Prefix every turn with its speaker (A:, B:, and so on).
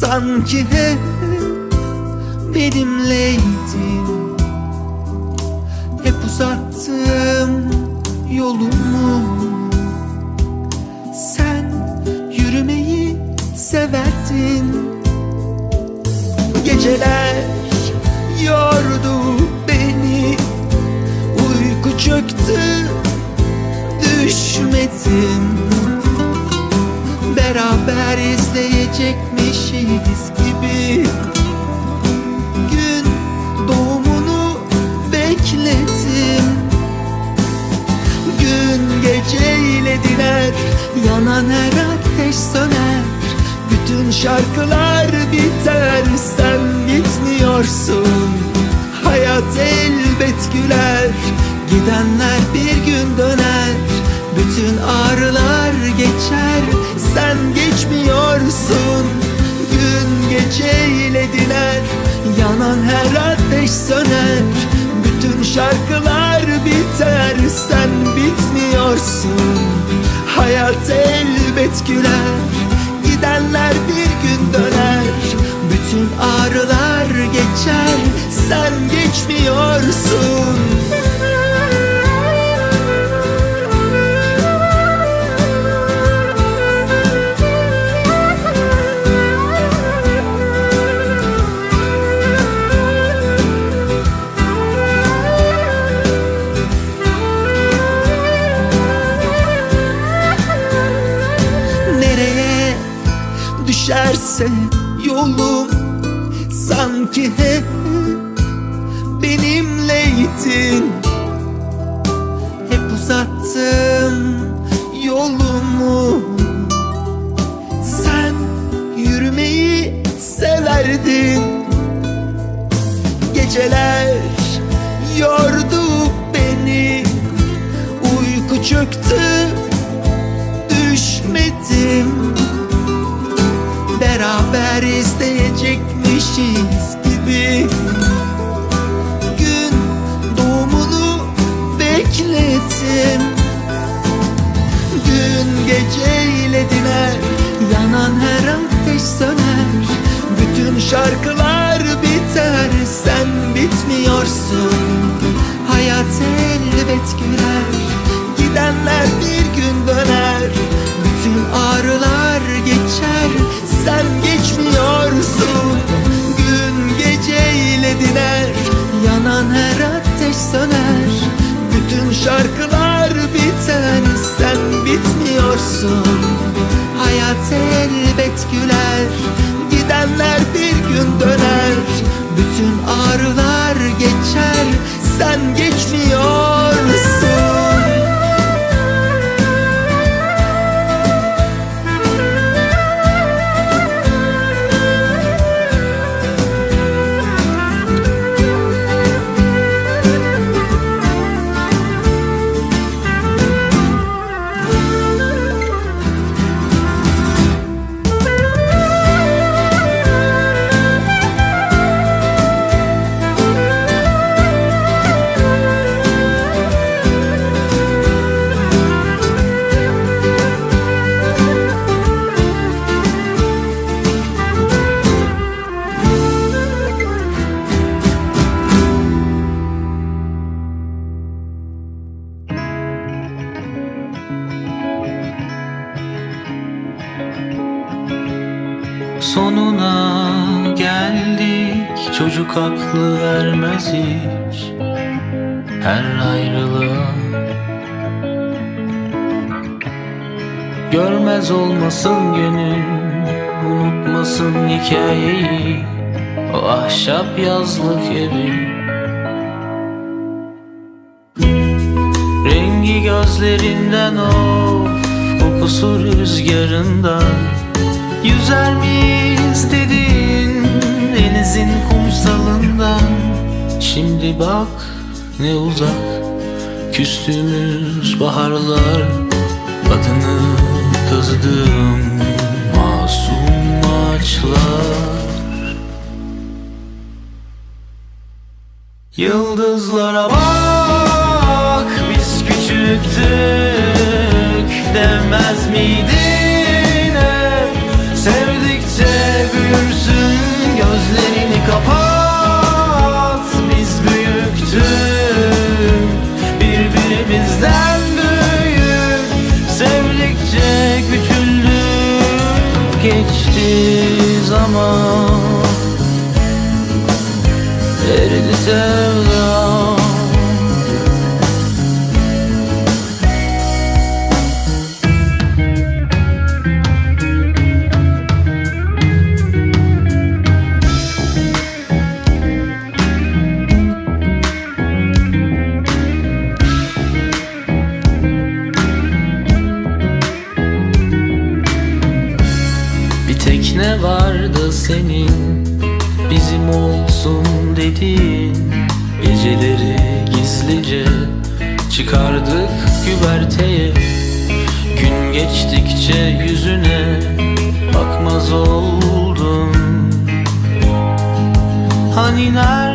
A: Sanki hep benimleydin. Hep uzattım yolumu Sen yürümeyi severdin. Geceler yordu beni Uyku çöktü düşmedim. Beraber izleyecekmişiz gibi. Gün doğumunu bekledim. Gün geceyle diner Yanan her ateş söner. Bütün şarkılar biter Sen gitmiyorsun. Hayat elbet güler Gidenler bir gün döner. Bütün ağrılar geçer Sen geçmiyorsun Gün geceyle diner Yanan her ateş söner. Bütün şarkılar biter. Sen bitmiyorsun. Hayat elbet güler. Gidenler bir gün döner. Bütün ağrılar geçer. Sen geçmiyorsun düşerse yolum Sanki hep benimleydin Hep uzattım yolumu. Sen yürümeyi severdin. Geceler yordu beni. Uyku çöktü söner. Bütün şarkılar biter Sen bitmiyorsun. Hayat elbet güler Gidenler bir gün döner. Bütün ağrılar geçer Sen geçmiyorsun. Gün geceyle diner Yanan her ateş söner. Bütün şarkılar biter Sen bitmiyorsun güler Gidenler bir gün döner. Bütün ağrılar geçer Sen geçmiyorsun
B: Sonuna geldik. Çocuk aklı vermez hiç Her ayrılığa. Görmez olmasın gönül Unutmasın hikayeyi. O ahşap yazlık evi. Rengi gözlerinden of Kokusu rüzgarından Yüzer miyiz dedin denizin kumsalından Şimdi bak ne uzak küstüğümüz baharlar. Adını kazıdığım masum ağaçlar. Yıldızlara bak biz küçüktük tekne vardı senin Bizim olsun dediğin Geceleri gizlice Çıkardık güverteye. Gün geçtikçe yüzüne Bakmaz oldum. Hani nerede